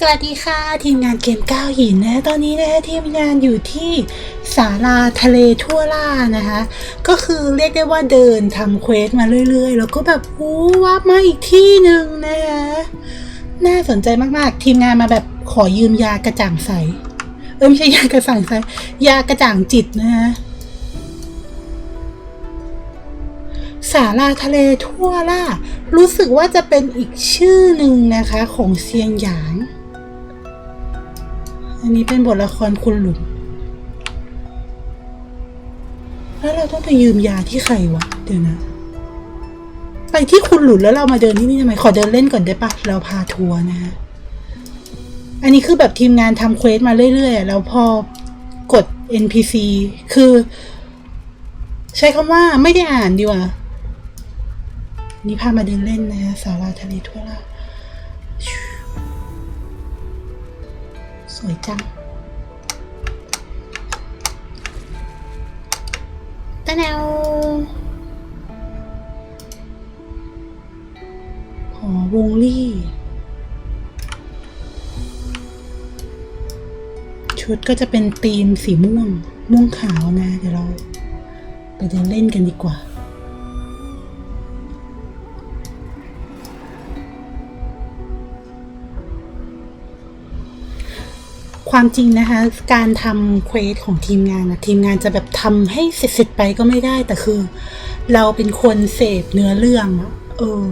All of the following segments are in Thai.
สวัสดีค่ะ ทีมงานเกมก้าวหินนะตอนนี้นะทีมงานอยู่ที่ศาลาทะเลทั่วล่านะคะ ก็คือเรียกได้ว่าเดินทำเควสมาเรื่อยๆ แล้วก็แบบโอ้วับมาอีกที่หนึ่งนะคะน่าสนใจมากๆ ทีมงานมาแบบขอยืมยากระจ่างใส เออไม่ใช่ยากระจ่างใสยากระจ่างจิตนะคะศาลาทะเลทั่วล่า รู้สึกว่าจะเป็นอีกชื่อหนึ่งนะคะของเซียงหยาง อันนี้เป็นบทละครคุณหลุนแล้วเราต้องไปยืมยาที่ใครวะ เดี๋ยวนะ ไปที่คุณหลุนแล้วเรามาเดินที่นี่ทำไม ขอเดินเล่นก่อนได้ปะ เราพาทัวร์นะฮะ อันนี้คือแบบทีมงานทำเควสมาเรื่อยๆ แล้วพอกด NPC คือ ใช้คำว่าไม่ได้อ่านดีกว่า นี่พามาเดินเล่นนะฮะสาราทะเลทั่วล่า วยจัง ตะแนวหอวงลี่ ชุดก็จะเป็นธีมสีม่วง ม่วงขาวนะ เดี๋ยวเราไปเดินเล่นกันดีกว่า ความจริงนะคะ การทำเควสของทีมงานนะทีมงานจะแบบทำให้เสร็จๆไปก็ไม่ได้แต่คือ เราเป็นคนเสพเนื้อเรื่องเออ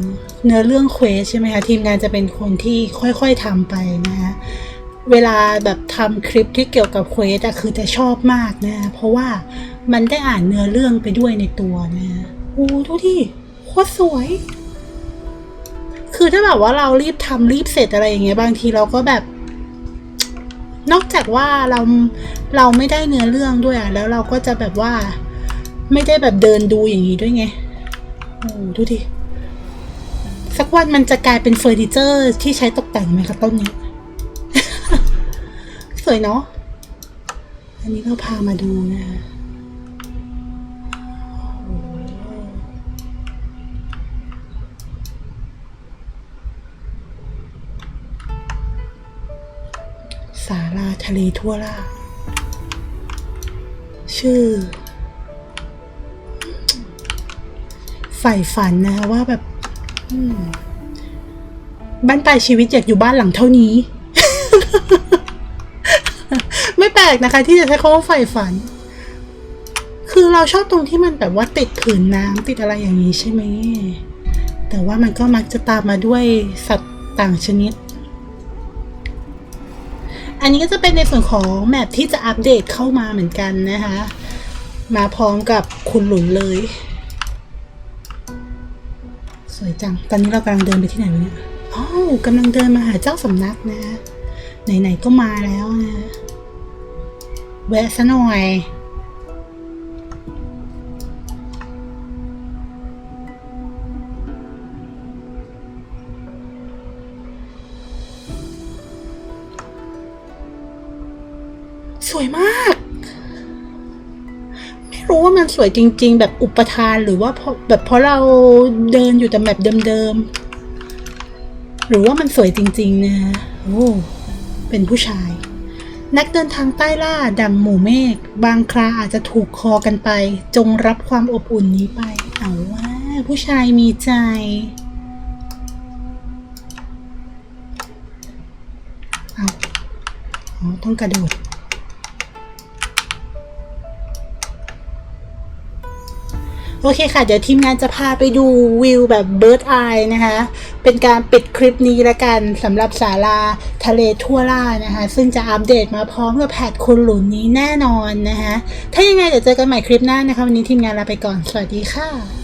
เนื้อเรื่องเควสใช่ไหมคะทีมงานจะเป็นคนที่ค่อยๆทำไปนะคะเวลาแบบทำคลิปที่เกี่ยวกับเควสอะคือจะชอบมากนะเพราะว่ามันได้อ่านเนื้อเรื่องไปด้วยในตัวนะโอ้ทุกที่โคตรสวย คือถ้าแบบว่าเรารีบทำรีบเสร็จอะไรอย่างเงี้ยบางทีเราก็แบบ นอกจากว่าเราเราไม่ได้เนื้อเรื่องด้วยอะแล้วเราก็จะแบบว่า ไม่ได้แบบเดินดูอย่างนี้ด้วยไงโอ้ดูดิสักวันมันจะกลายเป็นเฟอร์นิเจอร์ที่ใช้ตกแต่งไหมคะต้นนี้ สวยเนาะอันนี้เราพามาดูนะ สาราทะเลทั่วล่า ชื่อ ใฝ่ฝันนะคะว่าแบบบ้านปลายชีวิตอยากอยู่บ้านหลังเท่านี้ ไม่แปลกนะคะ ที่จะใช้คำว่าใฝ่ฝัน คือเราชอบตรงที่มันแบบว่าติดผืนน้ำติดอะไรอย่างนี้ใช่ไหมแต่ว่ามันก็มักจะตามมาด้วยสัตว์ต่างชนิด อันนี้ก็จะเป็นในส่วนของแมปที่จะอัปเดตเข้ามาเหมือนกันนะคะ มาพร้อมกับคุณหลุนเลย สวยจัง ตอนนี้เรากำลังเดินไปที่ไหนวะเนี่ยอ๋อกำลังเดินมาหาเจ้าสำนักนะ ไหนๆก็มาแล้วนะ แวะซะหน่อย สวยมาก ไม่รู้ว่ามันสวยจริง ๆ แบบอุปทานหรือว่าพแบบเพราะเราเดินอยู่แต่แบบเดิมๆ หรือว่ามันสวยจริง ๆ นะโอ้เป็นผู้ชาย นักเดินทางใต้ล่าดังหมู่เมฆบางคราอาจจะถูกคอกันไป จงรับความอบอุ่นนี้ไป เอาว่า ผู้ชายมีใจเอาอ๋อต้องกระโดด โอเคค่ะ เดี๋ยวทีมงานจะพาไปดูวิวแบบเบิร์ดไอนะคะ เป็นการปิดคลิปนี้ละกันสำหรับศาลาทะเลทั่วล่านะคะ ซึ่งจะอัปเดตมาพร้อมกับแพทคุณหลุนนี้แน่นอนนะคะ ถ้ายังไงเดี๋ยวเจอกันใหม่คลิปหน้านะคะ วันนี้ทีมงานลาไปก่อน สวัสดีค่ะ